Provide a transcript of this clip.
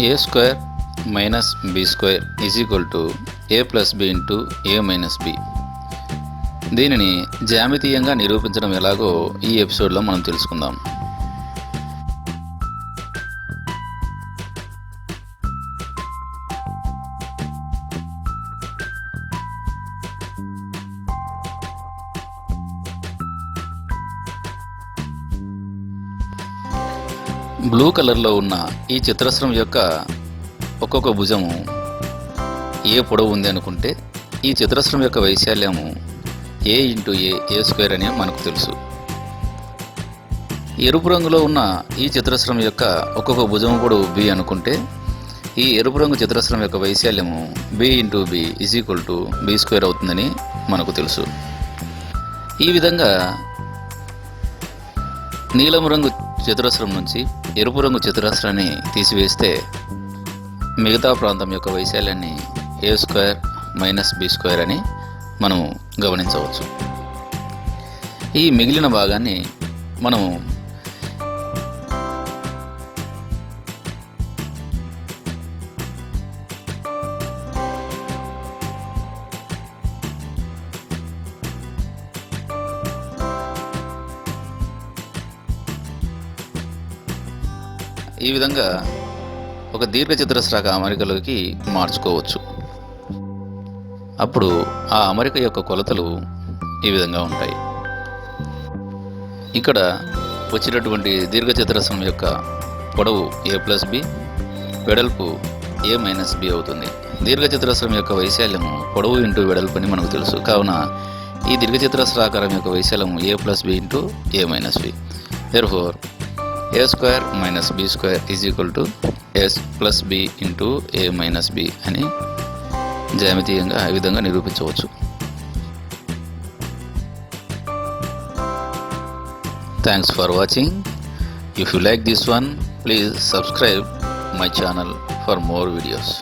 A square minus B square is equal to A plus B into A minus B దీనిని జ్యామితీయంగా నిరూపించడం ఎలాగో ఈ ఎపిసోడ్లో మనం తెలుసుకుందాం. బ్లూ కలర్లో ఉన్న ఈ చిత్రస్రం యొక్క ఒక్కొక్క భుజము ఏ పొడవు ఉంది అనుకుంటే ఈ చిత్రస్రం యొక్క వైశాల్యము ఏ ఇంటూ ఏ ఏ స్క్వేర్ అని మనకు తెలుసు. ఎరుపు రంగులో ఉన్న ఈ చిత్రస్రం యొక్క ఒక్కొక్క భుజము పొడవు బి అనుకుంటే ఈ ఎరుపు రంగు చిత్రస్రం యొక్క వైశాల్యము B into B is equal to B square అవుతుందని మనకు తెలుసు. ఈ విధంగా నీలం రంగు చతురస్రం నుంచి ఎరుపు రంగు చతురస్రాన్ని తీసివేస్తే మిగతా ప్రాంతం యొక్క వైశాల్యాన్ని A square minus B square అని మనము గమనించవచ్చు. ఈ మిగిలిన భాగాన్ని మనము ఈ విధంగా ఒక దీర్ఘచతురస్రాక అమరికలోకి మార్చుకోవచ్చు. అప్పుడు ఆ అమరిక యొక్క కొలతలు ఈ విధంగా ఉంటాయి. ఇక్కడ వచ్చినటువంటి దీర్ఘచతురస్రం యొక్క పొడవు ఏ ప్లస్ బి వెడల్పు ఏ మైనస్ బి అవుతుంది. దీర్ఘచతురస్రం యొక్క వైశాల్యము పొడవు ఇంటూ వెడల్పు అని మనకు తెలుసు. కావున ఈ దీర్ఘచతురస్రాకారం యొక్క వైశాల్యము A plus B into A minus B therefore A square minus B square is equal to S plus B into A minus B అని జ్యామితీయంగా ఈ విధంగా నిరూపించవచ్చు. Thanks for watching if you like this one please subscribe my channel for more videos